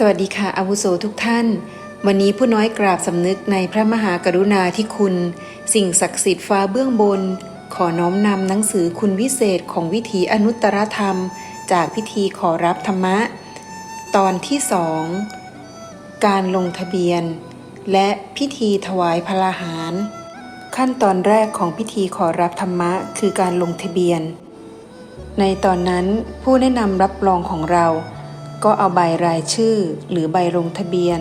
สวัสดีค่ะอาวุโสทุกท่าน วันนี้ผู้น้อยกราบสำนึกในพระมหากรุณาธิคุณ สิ่งศักดิ์สิทธิ์ฟ้าเบื้องบน ขอน้อมนำหนังสือคุณวิเศษของวิถีอนุตตรธรรม จากพิธีขอรับธรรมะ ตอนที่สองการลงทะเบียน และพิธีถวายพลาหาร ขั้นตอนแรกของพิธีขอรับธรรมะคือการลงทะเบียน ในตอนนั้นผู้แนะนำรับรองของเรา ก็เอาใบรายชื่อหรือใบลงทะเบียน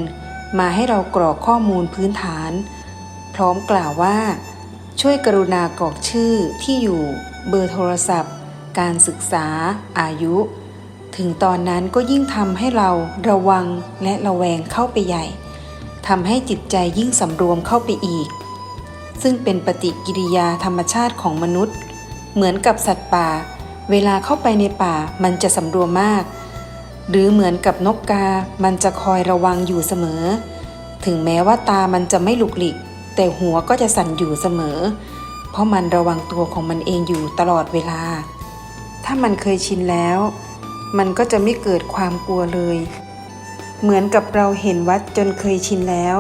มาให้เรากรอกข้อมูลพื้นฐาน พร้อมกล่าวว่า ช่วยกรุณากรอกชื่อที่อยู่ เบอร์โทรศัพท์ การศึกษา อายุ ถึงตอนนั้นก็ยิ่งทำให้เราระวังและระแวงเข้าไปใหญ่ทำให้จิตใจยิ่งสำรวมเข้าไปอีก ซึ่งเป็นปฏิกิริยาธรรมชาติของมนุษย์ เหมือนกับสัตว์ป่า เวลาเข้าไปในป่ามันจะสำรวมมาก หรือเหมือนกับนกกา มันจะคอยระวังอยู่เสมอ ถึงแม้ว่าตามันจะไม่หลุกหลิก แต่หัวก็จะสั่นอยู่เสมอ เพราะมันระวังตัวของมันเองอยู่ตลอดเวลา ถ้ามันเคยชินแล้ว มันก็จะไม่เกิดความกลัวเลย เหมือนกับเราเห็นวัดจนเคยชินแล้ว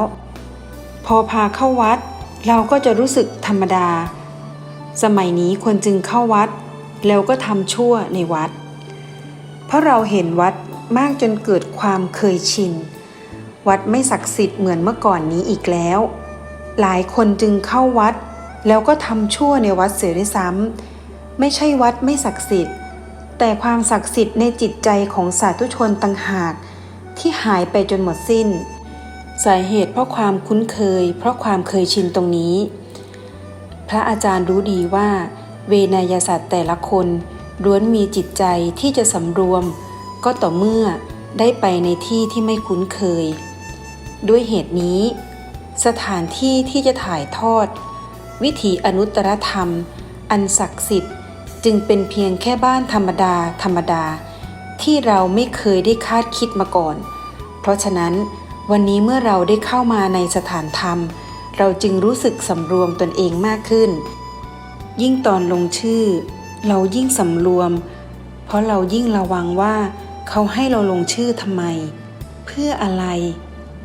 พอพาเข้าวัด เราก็จะรู้สึกธรรมดา สมัยนี้คนจึงเข้าวัด แล้วก็ทำชั่วในวัด เพราะเราเห็นวัดมากจนเกิดความเคยชิน วัดไม่ศักดิ์สิทธิ์เหมือนเมื่อก่อนนี้อีกแล้ว หลายคนจึงเข้าวัด แล้วก็ทำชั่วในวัดเสียด้วยซ้ำไม่ใช่วัดไม่ศักดิ์สิทธิ์ แต่ความศักดิ์สิทธิ์ในจิตใจของสาธุชนต่างหาก ที่หายไปจนหมดสิ้น สาเหตุเพราะความคุ้นเคย เพราะความเคยชินตรงนี้ พระอาจารย์รู้ดีว่า เวนยศาสตร์แต่ละคน ล้วนมีจิตใจที่จะสำรวม ก็ต่อเมื่อได้ไปในที่ที่ไม่คุ้นเคย ด้วยเหตุนี้ สถานที่ที่จะถ่ายทอด วิถีอนุตตรธรรม อันศักดิ์สิทธิ์จึงเป็นเพียงแค่บ้านธรรมดาธรรมดา ที่เราไม่เคยได้คาดคิดมาก่อน เพราะฉะนั้นวันนี้เมื่อเราได้เข้ามาในสถานธรรม เราจึงรู้สึกสำรวมตนเองมากขึ้น ยิ่งตอนลงชื่อ เรายิ่งสำรวม เพราะเรายิ่งระวังว่าเขาให้เราลงชื่อทำไม เพื่ออะไร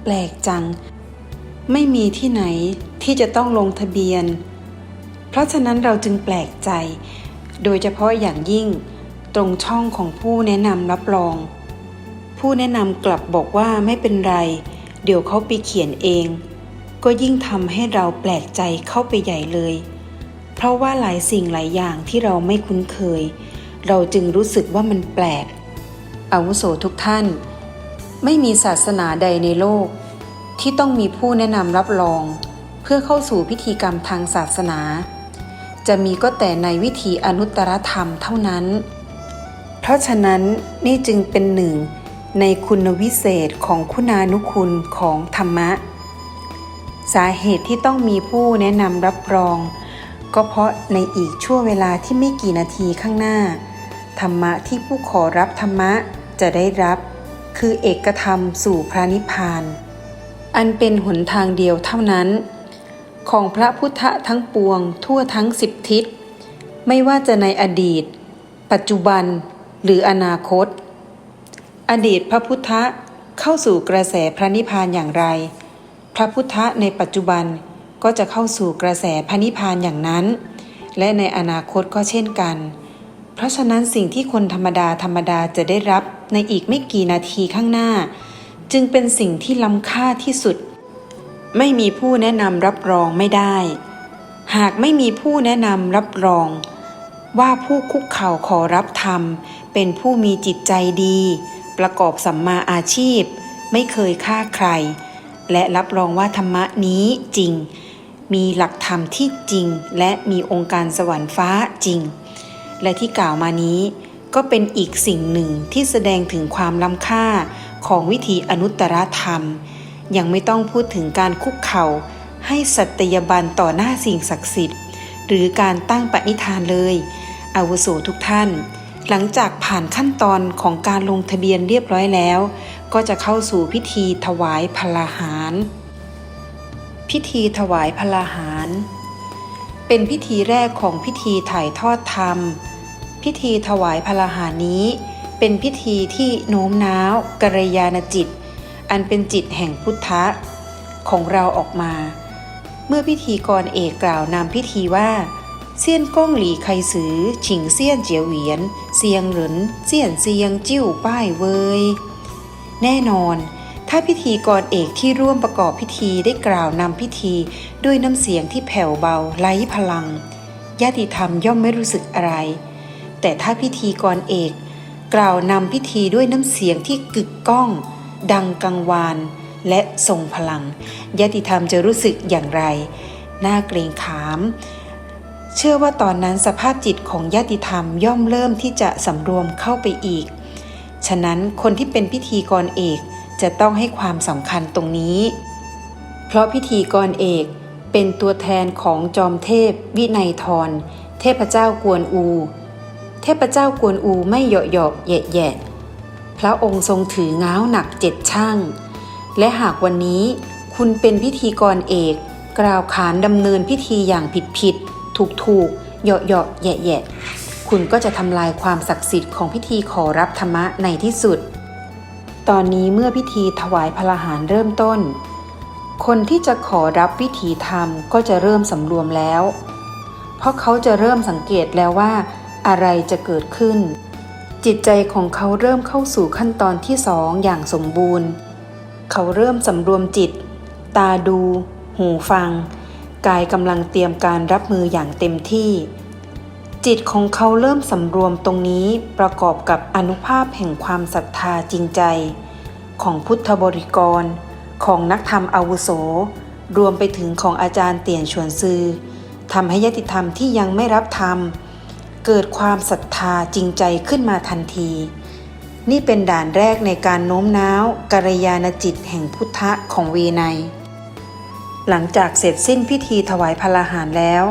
แปลกจัง ไม่มีที่ไหนที่จะต้องลงทะเบียน เพราะฉะนั้นเราจึงแปลกใจ โดยเฉพาะอย่างยิ่งตรงช่องของผู้แนะนำรับรอง ผู้แนะนำกลับบอกว่าไม่เป็นไร เดี๋ยวเขาไปเขียนเอง ก็ยิ่งทำให้เราแปลกใจเข้าไปใหญ่เลย เพราะว่าหลายสิ่งหลายอย่างที่เราไม่คุ้นเคย เราจึงรู้สึกว่ามันแปลก อาวุโสทุกท่าน ไม่มีศาสนาใดในโลก ที่ต้องมีผู้แนะนำรับรอง เพื่อเข้าสู่พิธีกรรมทางศาสนา จะมีก็แต่ในวิถีอนุตตรธรรมเท่านั้น เพราะฉะนั้นนี่จึงเป็นหนึ่งในคุณวิเศษของคุณานุคุณของธรรมะ สาเหตุที่ต้องมีผู้แนะนำรับรอง ก็เพราะในอีกช่วงเวลาที่ไม่กี่นาทีข้างหน้า ธรรมะที่ผู้ขอรับธรรมะจะได้รับ คือเอกธรรมสู่พระนิพพาน อันเป็นหนทางเดียวเท่านั้น ของพระพุทธทั้งปวงทั่วทั้งสิบทิศ ไม่ว่าจะในอดีต ปัจจุบันหรืออนาคต อดีตพระพุทธเข้าสู่กระแสพระนิพพานอย่างไร พระพุทธในปัจจุบัน ก็จะเข้าสู่กระแสพระนิพพานอย่างนั้น และในอนาคตก็เช่นกัน เพราะฉะนั้นสิ่งที่คนธรรมดาธรรมดาจะได้รับในอีกไม่กี่นาทีข้างหน้า จึงเป็นสิ่งที่ล้ำค่าที่สุด ไม่มีผู้แนะนำรับรองไม่ได้ หากไม่มีผู้แนะนำรับรอง ว่าผู้คุกเข่าขอรับธรรม เป็นผู้มีจิตใจดี ประกอบสัมมาอาชีพ ไม่เคยฆ่าใคร และรับรองว่าธรรมะนี้จริง มีหลักธรรมที่จริง และมีองค์การสวรรค์ฟ้าจริง และที่กล่าวมานี้ก็เป็นอีกสิ่งหนึ่งที่แสดงถึงความล้ำค่าของวิธีอนุตตรธรรม ยังไม่ต้องพูดถึงการคุกเข่า ให้สัตยาบันต่อหน้าสิ่งศักดิ์สิทธิ์ หรือการตั้งปณิธานเลยอาวุโสทุกท่าน หลังจากผ่านขั้นตอนของการลงทะเบียนเรียบร้อยแล้ว ก็จะเข้าสู่พิธีถวายพลาหาร พิธีถวายพลาหาร เป็นพิธีแรกของพิธีถ่ายทอดธรรม พิธีถวายพลาหารนี้ เป็นพิธีที่โน้มน้าวกัลยาณจิต อันเป็นจิตแห่งพุทธะ ของเราออกมา เมื่อพิธีกรเอกกล่าวนำพิธีว่าเซียนก้องหลีไคซือฉิงเซียนเจียวเหวียน เซียงหรินเซียนเซียงจิ้วป้ายเวย แน่นอน ถ้าพิธีกรเอกที่ร่วมประกอบพิธีได้กล่าวนำพิธีด้วยน้ำเสียงที่แผ่วเบาไร้พลังญาติธรรมย่อมไม่รู้สึกอะไร แต่ถ้าพิธีกรเอก กล่าวนำพิธีด้วยน้ำเสียงที่กึกก้อง ดังกังวาน และทรงพลังญาติธรรมจะรู้สึกอย่างไร น่าเกรงขาม เชื่อว่าตอนนั้นสภาพจิตของญาติธรรมย่อมเริ่มที่จะสำรวมเข้าไปอีก ฉะนั้นคนที่เป็นพิธีกรเอก จะต้องให้ความสำคัญตรงนี้ เพราะพิธีกรเอกเป็นตัวแทนของจอมเทพ วินัยทร เทพเจ้ากวนอู เทพเจ้ากวนอูไม่เหยาะเหยาะแยะแยะพระองค์ทรงถือง้าวหนักเจ็ดช่าง และหากวันนี้คุณเป็นพิธีกรเอก กล่าวขานดำเนินพิธีอย่างผิดผิดถูกถูกเหยาะเหยาะแยะแยะคุณก็จะทำลายความศักดิ์สิทธิ์ของพิธีขอรับธรรมะในที่สุด ตอนนี้เมื่อพิธีถวายพระหารเริ่มต้น คนที่จะขอรับวิถีธรรมก็จะเริ่มสำรวมแล้ว เพราะเขาจะเริ่มสังเกตแล้วว่า อะไรจะเกิดขึ้น จิตใจของเขาเริ่มเข้าสู่ขั้นตอนที่สองอย่างสมบูรณ์ เขาเริ่มสำรวมจิต ตาดู หูฟัง กายกำลังเตรียมการรับมืออย่างเต็มที่ จิตของเขาเริ่มสำรวมตรงนี้ประกอบกับอนุภาพแห่งความศรัทธาจริงใจ ของพุทธบริกร ของนักธรรมอาวุโส รวมไปถึงของอาจารย์เตียนชวนซือทำให้ยติธรรมที่ยังไม่รับธรรม เกิดความศรัทธาจริงใจขึ้นมาทันที นี่เป็นด่านแรกในการโน้มน้าวกัลยาณจิตแห่งพุทธะของเวไนหลังจากเสร็จสิ้นพิธีถวายพระหารแล้ว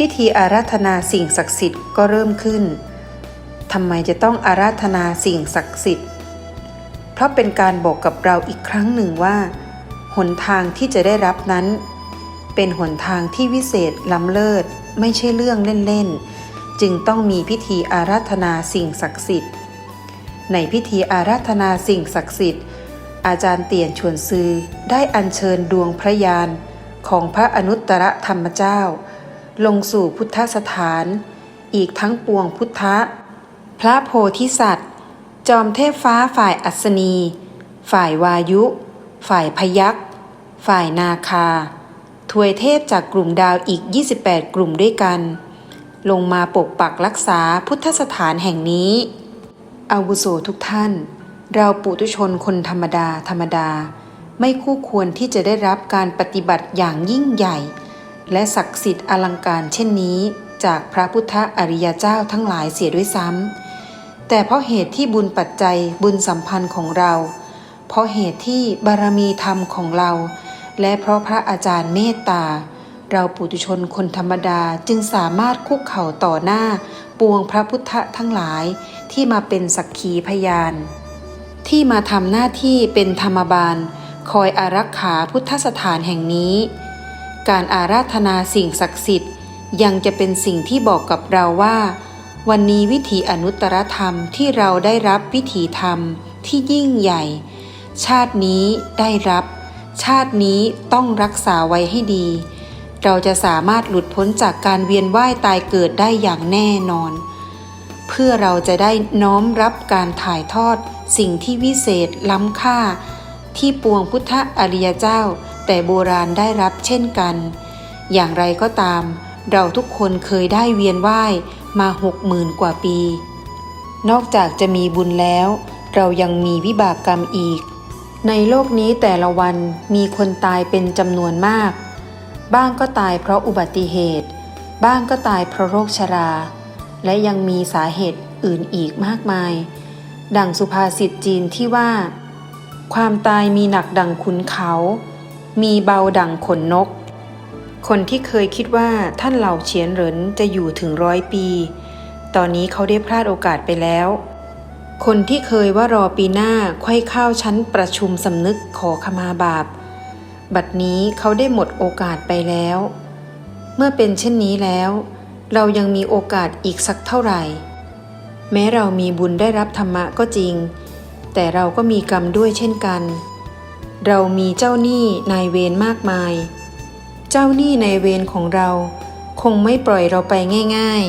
พิธีอาราธนาสิ่งศักดิ์สิทธิ์ก็เริ่มขึ้นทำไมจะต้องอาราธนาสิ่งศักดิ์สิทธิ์ เพราะเป็นการบอกกับเราอีกครั้งหนึ่งว่า หนทางที่จะได้รับนั้น เป็นหนทางที่วิเศษล้ำเลิศไม่ใช่เรื่องเล่นๆ จึงต้องมีพิธีอาราธนาสิ่งศักดิ์สิทธิ์ ในพิธีอาราธนาสิ่งศักดิ์สิทธิ์ อาจารย์เตียนชวนซือได้อัญเชิญดวงพระยานของพระอนุตตรธรรมเจ้า ลงสู่พุทธสถาน อีกทั้งปวงพุทธะ พระโพธิสัตว์ จอมเทพฟ้าฝ่ายอัศนี ฝ่ายวายุ ฝ่ายพยักษ์ฝ่ายนาคาทวยเทพจากกลุ่มดาวอีก 28 กลุ่มด้วยกัน ลงมาปกปักรักษาพุทธสถานแห่งนี้ อาวุโสทุกท่าน เราปุถุชนคนธรรมดาธรรมดา ไม่คู่ควรที่จะได้รับการปฏิบัติอย่างยิ่งใหญ่ และศักดิ์สิทธิ์อลังการเช่นนี้ จากพระพุทธอริยเจ้าทั้งหลายเสียด้วยซ้ำแต่เพราะเหตุที่บุญปัจจัยบุญสัมพันธ์ของเรา เพราะเหตุที่บารมีธรรมของเรา และเพราะพระอาจารย์เมตตา เราปุถุชนคนธรรมดาจึงสามารถคุกเข่าต่อหน้า ปวงพระพุทธทั้งหลายที่มาเป็นสักขีพยาน ที่มาทำหน้าที่เป็นธรรมบาลคอยอารักขาพุทธสถานแห่งนี้ การอาราธนาสิ่งศักดิ์สิทธิ์ ยังจะเป็นสิ่งที่บอกกับเราว่า วันนี้วิถีอนุตตรธรรมที่เราได้รับวิถีธรรมที่ยิ่งใหญ่ ชาตินี้ได้รับ ชาตินี้ต้องรักษาไว้ให้ดี เราจะสามารถหลุดพ้นจากการเวียนว่ายตายเกิดได้อย่างแน่นอน เพื่อเราจะได้น้อมรับการถ่ายทอดสิ่งที่วิเศษล้ำค่าที่ปวงพุทธอริยเจ้า แต่โบราณได้รับเช่นกัน อย่างไรก็ตาม เราทุกคนเคยได้เวียนว่ายมาหกหมื่นกว่าปี นอกจากจะมีบุญแล้ว เรายังมีวิบากกรรมอีก ในโลกนี้แต่ละวันมีคนตายเป็นจำนวนมาก บ้างก็ตายเพราะอุบัติเหตุ บ้างก็ตายเพราะโรคชรา และยังมีสาเหตุอื่นอีกมากมาย ดังสุภาษิตจีนที่ว่า ความตายมีหนักดังขุนเขา มีเบาดังขนนก คนที่เคยคิดว่าท่านเหล่าเฉียนเหรินจะอยู่ถึงร้อยปี ตอนนี้เขาได้พลาดโอกาสไปแล้ว คนที่เคยว่ารอปีหน้าค่อยเข้าชั้นประชุมสำนึกขอขมาบาป บัดนี้เขาได้หมดโอกาสไปแล้ว เมื่อเป็นเช่นนี้แล้ว เรายังมีโอกาสอีกสักเท่าไหร่ แม้เรามีบุญได้รับธรรมะก็จริง แต่เราก็มีกรรมด้วยเช่นกัน เรามีเจ้าหนี้นายเวรมากมาย เจ้าหนี้นายเวรของเราคงไม่ปล่อยเราไปง่าย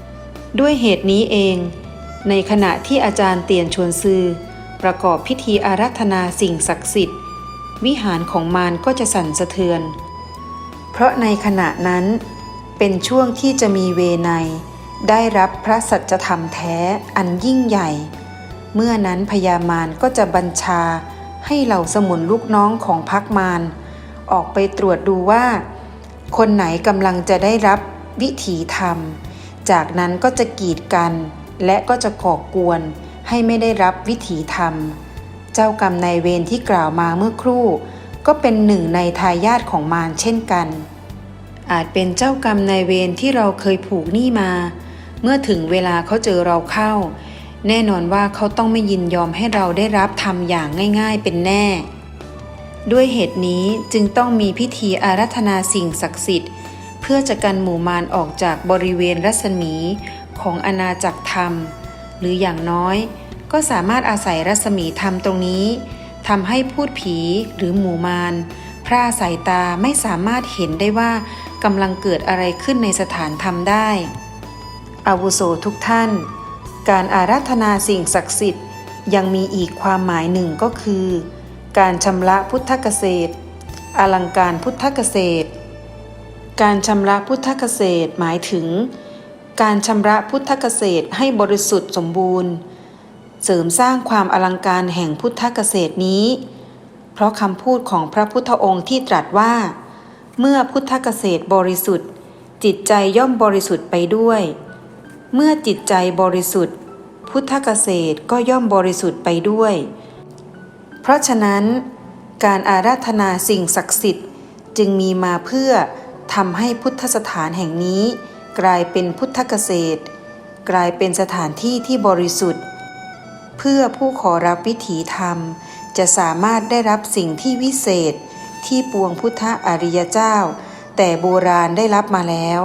ๆ ด้วยเหตุนี้เอง ในขณะที่อาจารย์เตียนชวนซือ ประกอบพิธีอารัธนาสิ่งศักดิ์สิทธิ์ วิหารของมารก็จะสั่นสะเทือน เพราะในขณะนั้นเป็นช่วงที่จะมีเวไนได้รับพระสัจธรรมแท้อันยิ่งใหญ่ เมื่อนั้นพญามารก็จะบัญชา ให้เหล่าสมุนลูกน้องของพักมารออกไปตรวจดูว่า คนไหนกำลังจะได้รับวิถีธรรม จากนั้นก็จะกีดกัน และก็จะก่อกวนให้ไม่ได้รับวิถีธรรม เจ้ากรรมนายเวรที่กล่าวมาเมื่อครู่ ก็เป็นหนึ่งในทายาทของมารเช่นกัน อาจเป็นเจ้ากรรมนายเวรที่เราเคยผูกหนี้มา เมื่อถึงเวลาเขาเจอเราเข้า แน่นอนว่าเขาต้องไม่ยินยอมให้เราได้รับทำอย่างง่ายๆเป็นแน่ ด้วยเหตุนี้จึงต้องมีพิธีอารัธนาสิ่งศักดิ์สิทธิ์ เพื่อจะกันหมู่มารออกจากบริเวณรัศมีของอาณาจักรธรรม หรืออย่างน้อยก็สามารถอาศัยรัศมีธรรมตรงนี้ทำให้พูดผีหรือหมู่มารพร่าสายตาไม่สามารถเห็นได้ว่ากำลังเกิดอะไรขึ้นในสถานธรรมได้อาวุโสทุกท่าน การอารัธนาสิ่งศักดิ์สิทธิ์ ยังมีอีกความหมายหนึ่งก็คือ การชำระพุทธเกษตร อลังการพุทธเกษตร การชำระพุทธเกษตรหมายถึง การชำระพุทธเกษตรให้บริสุทธิ์สมบูรณ์ เสริมสร้างความอลังการแห่งพุทธเกษตรนี้ เพราะคำพูดของพระพุทธองค์ที่ตรัสว่า เมื่อพุทธเกษตรบริสุทธิ์ จิตใจย่อมบริสุทธิ์ไปด้วย เมื่อจิตใจบริสุทธิ์ พุทธเกษตรก็ย่อมบริสุทธิ์ไปด้วย เพราะฉะนั้น การอาราธนาสิ่งศักดิ์สิทธิ์จึงมีมาเพื่อทำให้พุทธสถานแห่งนี้ กลายเป็นพุทธเกษตร กลายเป็นสถานที่ที่บริสุทธิ์ เพื่อผู้ขอรับวิถีธรรม จะสามารถได้รับสิ่งที่วิเศษที่ปวงพุทธอริยเจ้า แต่โบราณได้รับมาแล้ว